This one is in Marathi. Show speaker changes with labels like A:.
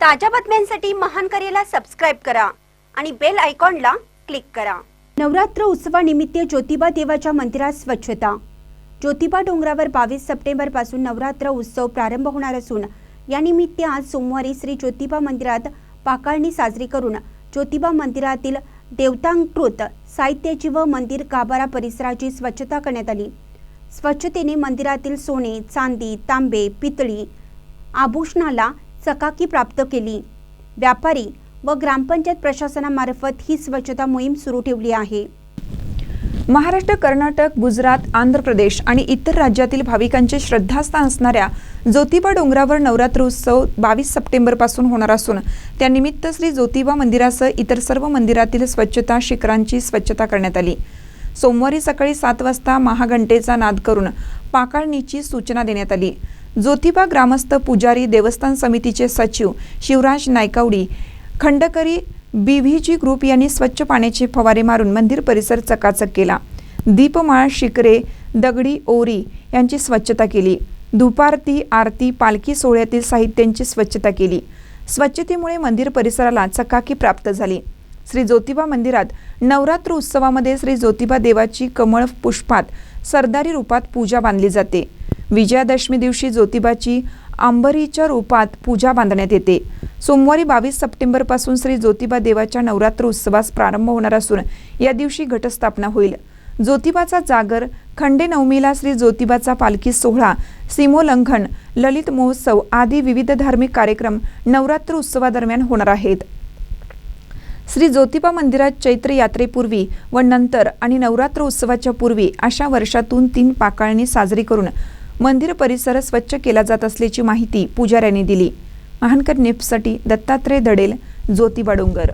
A: ताज्या बातम्यांसाठी महान करेला सबस्क्राईब करा आणि बेल आयकॉनला क्लिक करा. नवरात्र उत्सवानिमित्त ज्योतिबा देवाच्या मंदिरात स्वच्छता. ज्योतिबा डोंगरावर बावीस सप्टेंबरपासून नवरात्र उत्सव प्रारंभ होणार असून यानिमित्त आज सोमवारी श्री ज्योतिबा मंदिरात पाकाळणी साजरी करून ज्योतिबा मंदिरातील देवतांकृत साहित्याची व मंदिर गाभारा परिसराची स्वच्छता करण्यात आली. स्वच्छतेने मंदिरातील सोने चांदी तांबे पितळी आभूषणाला चकाकी प्राप्त केली. व्यापारी व ग्रामपंचायत प्रशासनामार्फत ही स्वच्छता मोहीम सुरू ठेवली आहे.
B: महाराष्ट्र कर्नाटक गुजरात आंध्र प्रदेश आणि इतर राज्यातील भाविकांचे श्रद्धास्थान असणाऱ्या ज्योतिबा डोंगरावर नवरात्र उत्सव बावीस सप्टेंबरपासून होणार असून त्यानिमित्त श्री ज्योतिबा मंदिरासह इतर सर्व मंदिरातील स्वच्छता शिखरांची स्वच्छता करण्यात आली. सोमवारी सकाळी सात वाजता महाघंटेचा नाद करून पाकाळणीची सूचना देण्यात आली. ज्योतिबा ग्रामस्थ पुजारी देवस्थान समितीचे सचिव शिवराज नायकावडी खंडकरी बी व्ही जी ग्रुप यांनी स्वच्छ पाण्याचे फवारे मारून मंदिर परिसर चकाचक केला. दीपमाळ शिकरे दगडी ओरी यांची स्वच्छता केली. दुपारती आरती पालखी सोहळ्यातील साहित्यांची स्वच्छता केली. स्वच्छतेमुळे मंदिर परिसराला चकाकी प्राप्त झाली. श्री ज्योतिबा मंदिरात नवरात्र उत्सवामध्ये श्री ज्योतिबा देवाची कमळ पुष्पात सरदारी रूपात पूजा बांधली जाते. विजयादशमी दिवशी ज्योतिबाची आंबरीच्या रूपात पूजा बांधण्यात येते. सोमवारी बावीस सप्टेंबरपासून श्री ज्योतिबा देवाच्या नवरात्र उत्सवास प्रारंभ होणार असून या दिवशी घटस्थापना होईल. ज्योतिबाचा जागर खंडे नवमीला श्री ज्योतिबाचा पालखी सोहळा सीमोल्लंघन ललित महोत्सव आदी विविध धार्मिक कार्यक्रम नवरात्र उत्सवादरम्यान होणार आहेत. श्री ज्योतिबा मंदिरात चैत्र यात्रेपूर्वी व नंतर आणि नवरात्र उत्सवाच्या पूर्वी अशा वर्षातून तीन पाकाळणी साजरी करून मंदिर परिसर स्वच्छ केला जात असल्याची माहिती पुजाऱ्यांनी दिली. महानकर निफ्टसाठी दत्तात्रय दडेल ज्योतिबा डोंगर